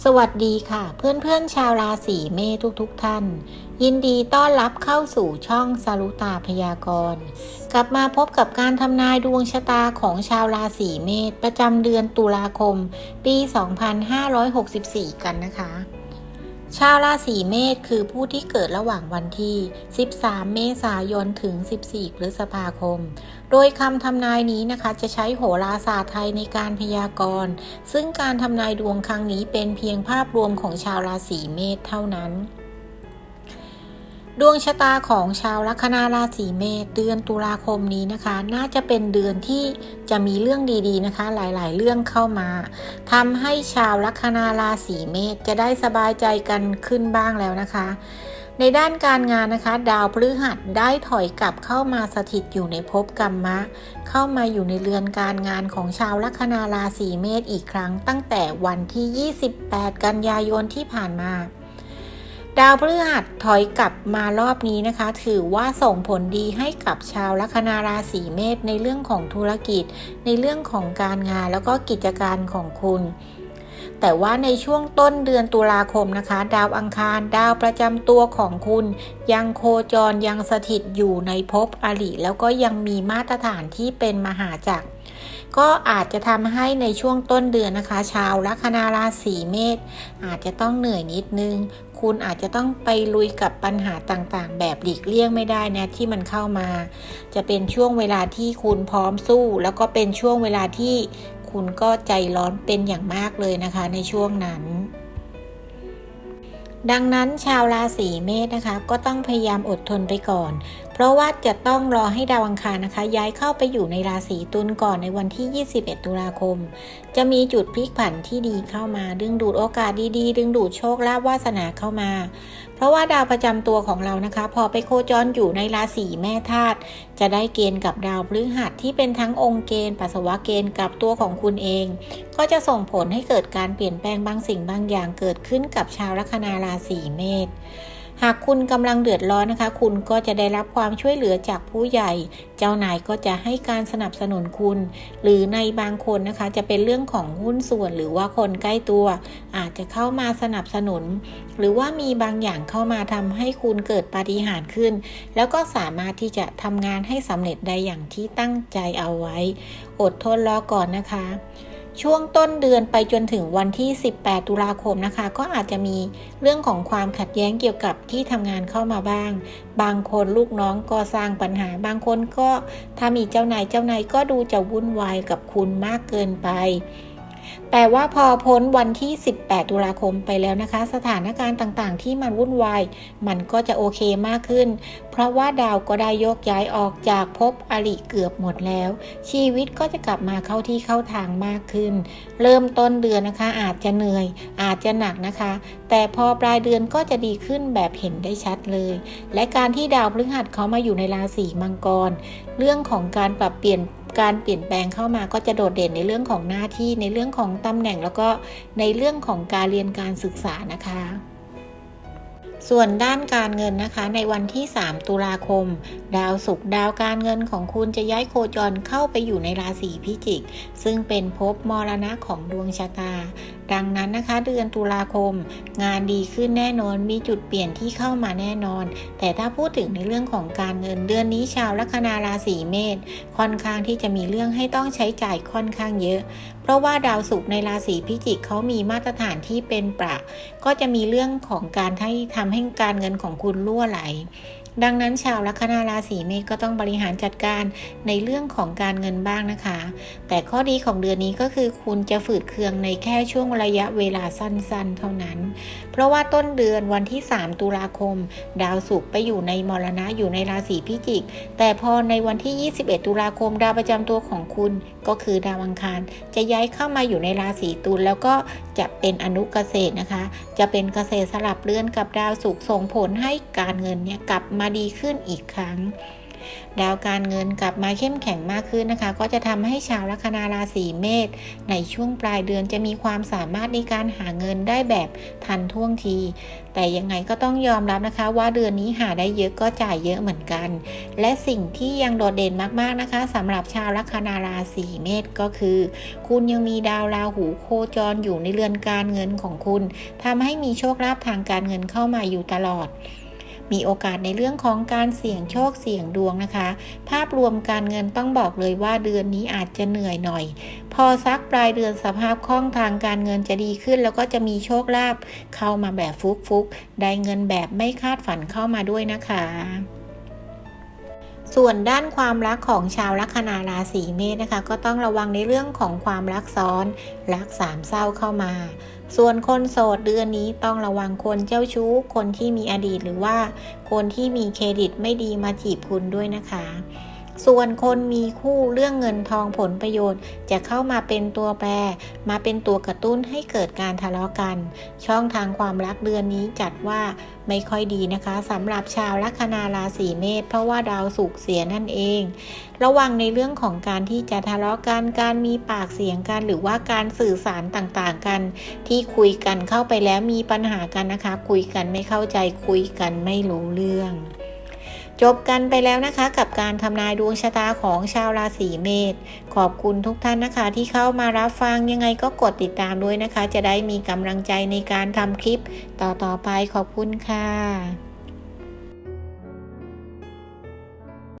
สวัสดีค่ะ เพื่อนๆชาวราศีเมษทุกๆทท่าน ยินดีต้อนรับเข้าสู่ช่องสรุตาพยากรณ์กลับมาพบกับการทำนายดวงชะตาของชาวราศีเมษประจำเดือนตุลาคม ปี 2564 กันนะคะ ชาวราศีเมษคือผู้ที่เกิดระหว่างวันที่ 13 เมษายน ถึง 14 พฤษภาคม โดยคำทำนายนี้นะคะ จะใช้โหราศาสตร์ไทยในการพยากรณ์ ซึ่งการทำนายดวงครั้งนี้เป็นเพียงภาพรวมของชาวราศีเมษเท่านั้น ดวงชะตาของชาวลัคนาราศีเมษเดือนตุลาคมนี้นะคะ น่าจะเป็นเดือนที่จะมีเรื่องดีๆนะคะ หลายๆ เรื่องเข้ามาทำให้ชาวลัคนาราศีเมษจะได้สบายใจกันขึ้นบ้างแล้วนะคะ ในด้านการงานนะคะ ดาวพฤหัสได้ถอยกลับเข้ามาสถิตอยู่ในภพกรรมะ เข้ามาอยู่ในเรือนการงานของชาวลัคนาราศีเมษอีกครั้ง ตั้งแต่วันที่ 28 กันยายนที่ผ่านมา ดาวพฤหัสถอยกลับมารอบนี้นะคะ ถือว่าส่งผลดีให้กับชาวลัคนาราศีเมษในเรื่องของธุรกิจ ในเรื่องของการงานแล้วก็กิจการของคุณแต่ว่าในช่วงต้นเดือนตุลาคมนะคะ ดาวอังคารดาวประจำตัวของคุณ ยังโคจรยังสถิตอยู่ในภพอริแล้วก็ยังมีมาตรฐานที่เป็นมหาจักร ก็อาจจะทำให้ในช่วงต้นเดือนนะคะ ชาวลัคนาราศีเมษอาจจะต้องเหนื่อยนิดนึง คุณอาจจะต้องไปลุยกับปัญหาต่างๆ แบบหลีกเลี่ยงไม่ได้นะที่มันเข้ามา จะเป็นช่วงเวลาที่คุณพร้อมสู้ แล้วก็เป็นช่วงเวลาที่คุณก็ใจร้อนเป็นอย่างมากเลยนะคะในช่วงนั้นดังนั้นชาวราศีเมษนะคะ ก็ต้องพยายามอดทนไปก่อน ราะว่าจะต้องรอให้ดาวอังคารนะคะ ย้ายเข้าไปอยู่ในราศีตุลก่อนในวันที่ 21 ตุลาคม จะมีจุดพลิกผันที่ดีเข้ามา ดึงดูดโอกาสดีๆ ดึงดูดโชคลาภวาสนาเข้ามา เพราะว่าดาวประจำตัวของเรานะคะ พอไปโคจรอยู่ในราศีแม่ธาตุจะได้เกณฑ์กับดาวพฤหัสที่เป็นทั้งองค์เกณฑ์ปัสสาวะเกณฑ์กับตัวของคุณเอง ก็จะส่งผลให้เกิดการเปลี่ยนแปลงบางสิ่งบางอย่างเกิดขึ้นกับชาวลัคนาราศีเมษ หากคุณกำลังเดือดร้อนนะคะ คุณก็จะได้รับความช่วยเหลือจากผู้ใหญ่ เจ้านายก็จะให้การสนับสนุนคุณ หรือในบางคนนะคะ จะเป็นเรื่องของหุ้นส่วนหรือว่าคนใกล้ตัว อาจจะเข้ามาสนับสนุน หรือว่ามีบางอย่างเข้ามาทำให้คุณเกิดปาฏิหาริย์ขึ้น แล้วก็สามารถที่จะทำงานให้สำเร็จได้อย่างที่ตั้งใจเอาไว้ อดทนรอก่อนนะคะ ช่วงต้นเดือนไปจนถึงวันที่ 18 ตุลาคมนะคะ ก็อาจจะมีเรื่องของความขัดแย้งเกี่ยวกับที่ทำงานเข้ามาบ้าง บางคนลูกน้องก็สร้างปัญหา บางคนก็ถ้ามีเจ้านายเจ้านายก็ดูจะวุ่นวายกับคุณมากเกินไป แต่ว่าพอพ้นวันที่ 18 ตุลาคมไปแล้วนะคะ สถานการณ์ต่างๆ ที่มันวุ่นวาย มันก็จะโอเคมากขึ้น เพราะว่าดาวก็ได้โยกย้ายออกจากภพอริเกือบหมดแล้ว ชีวิตก็จะกลับมาเข้าที่เข้าทางมากขึ้น เริ่มต้นเดือนนะคะ อาจจะเหนื่อย อาจจะหนักนะคะ แต่พอปลายเดือนก็จะดีขึ้นแบบเห็นได้ชัดเลย และการที่ดาวพฤหัสเขามาอยู่ในราศีมังกร เรื่องของการปรับเปลี่ยน การเปลี่ยนแปลงเข้ามาก็จะโดดเด่นในเรื่องของหน้าที่ในเรื่องของตำแหน่งแล้วก็ในเรื่องของการเรียนการศึกษานะคะส่วนด้านการเงินนะคะ ในวันที่ 3 ตุลาคม ดาวศุกร์ดาวการเงินของคุณจะย้ายโคจรเข้าไปอยู่ในราศีพิจิก ซึ่งเป็นภพมรณะของดวงชะตา ดังนั้นนะคะ เดือนตุลาคม งานดีขึ้นแน่นอนมีจุดเปลี่ยนที่เข้ามาแน่นอน แต่ถ้าพูดถึงในเรื่องของการเงินเดือนนี้ชาวลัคนาราศีเมษค่อนข้างที่จะมีเรื่องให้ต้องใช้จ่ายค่อนข้างเยอะ เพราะว่าดาวศุกร์ในราศีพิจิกเขามีมาตรฐานที่เป็นประก็จะมีเรื่องของการให้ทำให้การเงินของคุณรั่วไหล ดังนั้นชาวลัคนาราศีเมษก็ต้องบริหารจัดการในเรื่องของการเงินบ้างนะคะ แต่ข้อดีของเดือนนี้ก็คือคุณจะฝืดเคืองในแค่ช่วงระยะเวลาสั้นๆ เท่านั้น เพราะว่าต้นเดือนวันที่ 3 ตุลาคม ดาวศุกร์ไปอยู่ในมรณะอยู่ในราศีพิจิก แต่พอในวันที่ 21 ตุลาคมดาวประจำตัวของคุณก็คือดาวอังคาร จะย้ายเข้ามาอยู่ในราศีตุลแล้วก็จะเป็นอนุเกษตรนะคะ จะเป็นเกษตรสลับเลื่อนกับดาวศุกร์ส่งผลให้การเงินเนี่ยกลับมาดีขึ้นอีกครั้ง ดาวการเงินกลับมาเข้มแข็งมากขึ้นนะคะ ก็จะทำให้ชาวลัคนาราศีเมษในช่วงปลายเดือนจะมีความสามารถในการหาเงินได้แบบทันท่วงที แต่ยังไงก็ต้องยอมรับนะคะ ว่าเดือนนี้หาได้เยอะก็จ่ายเยอะเหมือนกัน และสิ่งที่ยังโดดเด่นมากๆนะคะสำหรับชาวลัคนาราศีเมษก็คือ คุณยังมีดาวราหูโคจรอยู่ในเรือนการเงินของคุณทำให้มีโชคลาภทางการเงินเข้ามาอยู่ตลอด มีโอกาสในเรื่องของการเสี่ยงโชคเสี่ยงดวงนะคะ ภาพรวมการเงินต้องบอกเลยว่าเดือนนี้อาจจะเหนื่อยหน่อย พอสักปลายเดือนสภาพคล่องทางการเงินจะดีขึ้น แล้วก็จะมีโชคลาภเข้ามาแบบฟุกๆได้เงินแบบไม่คาดฝันเข้ามาด้วยนะคะส่วนด้านความรักของชาวลัคนาราศีเมษนะคะ ก็ต้องระวังในเรื่องของความรักซ้อน รักสามเศร้าเข้ามา ส่วนคนโสดเดือนนี้ต้องระวังคนเจ้าชู้ คนที่มีอดีตหรือว่า คนที่มีเครดิตไม่ดีมาจีบคุณด้วยนะคะ ส่วนคนมีคู่เรื่องเงินทองผลประโยชน์ จะเข้ามาเป็นตัวแปร มาเป็นตัวกระตุ้นให้เกิดการทะเลาะกัน ช่องทางความรักเดือนนี้จัดว่าไม่ค่อยดีนะคะสำหรับชาวลัคนาราศีเมษเพราะว่าดาวสุกเสียนั่นเอง ระวังในเรื่องของการที่จะทะเลาะกันการมีปากเสียงกัน หรือว่าการสื่อสารต่างๆกัน ที่คุยกันเข้าไปแล้วมีปัญหากันนะคะ คุยกันไม่เข้าใจคุยกันไม่รู้เรื่อง จบกันไปแล้วนะคะกับการทำนายดวงชะตาของชาวราศีเมษ ขอบคุณทุกท่านนะคะที่เข้ามารับฟังยังไงก็กดติดตามด้วยนะคะ จะได้มีกำลังใจในการทำคลิปต่อๆไปขอบคุณค่ะ